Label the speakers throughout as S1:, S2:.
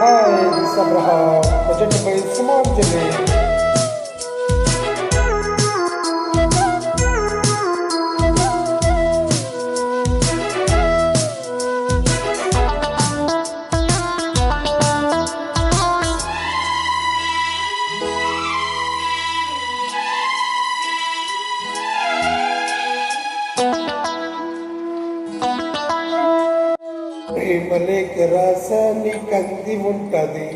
S1: Hi, sabra ha. Bajet pa yung sumam Simon Jimmy. ప్రేమలేఖ Rasani కంది ఉంటది.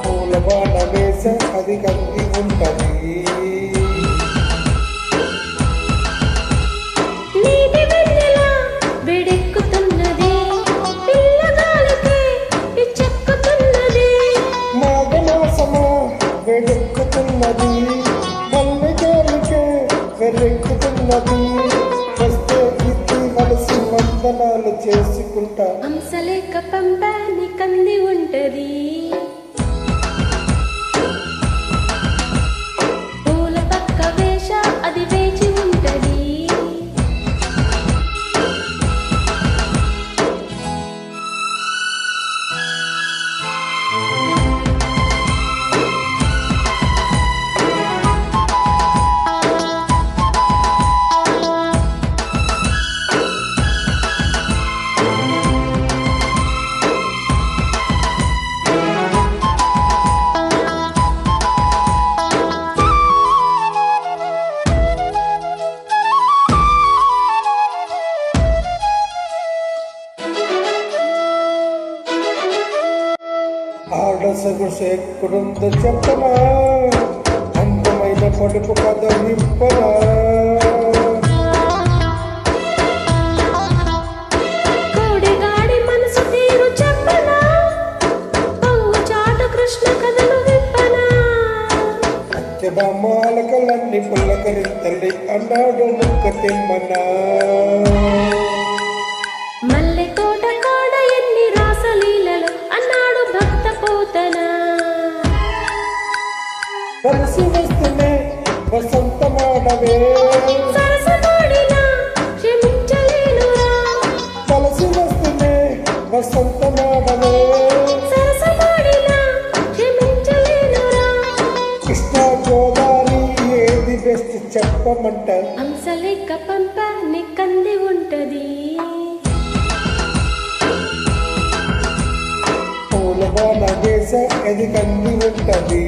S1: పూల బాణ వేస అది కంది ఉంటది.
S2: వేడెక్కుతున్నది. పిచ్చెక్కుతున్నది
S1: మాఘమాసమా వెడెక్కుతున్నది. వందనాలు చేసుకుంటా.
S2: హంసలేక పంపాని కంది ఉంటది.
S1: ఆడసగు ఎక్కడుందో చెప్పనా అందమైన పడుపు కథ విప్పనా?
S2: విప్పనా
S1: అత్యభామాలకలన్నీ పుల్లకరింతల్లి అన్నాడు ముక్క తిమ్మనా కలిసి వస్తూనే వసంతమాడవే కలిసి వస్తూనే వసంతమాడవే కృష్ణా గోదావరి ఏది బెస్ట్ చెప్పమంట
S2: హంసలేక పంప కంది ఉంటది.
S1: బాణ వేస అది కంది ఉంటది.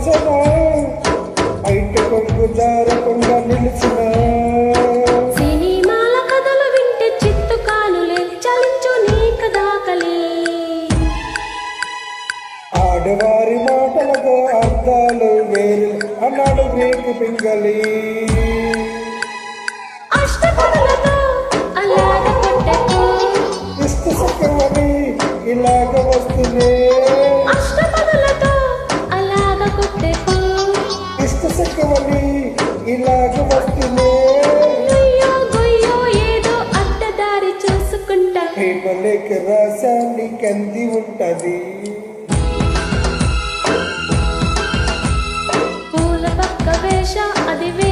S1: పచ్చన బయట కొంగు జారకుండా నిలిచిన.
S2: సినిమాల కథలు వింటే చిత్తు కానులే చలించు నీ కదాకలే
S1: ఆడవారి మాటలకు అర్థాలు వేరు అన్నాడు ఇష్ట సఖమని ఇలాగ వస్తునే కంది ఉంటది.
S2: పూల పక్క వేష అది వే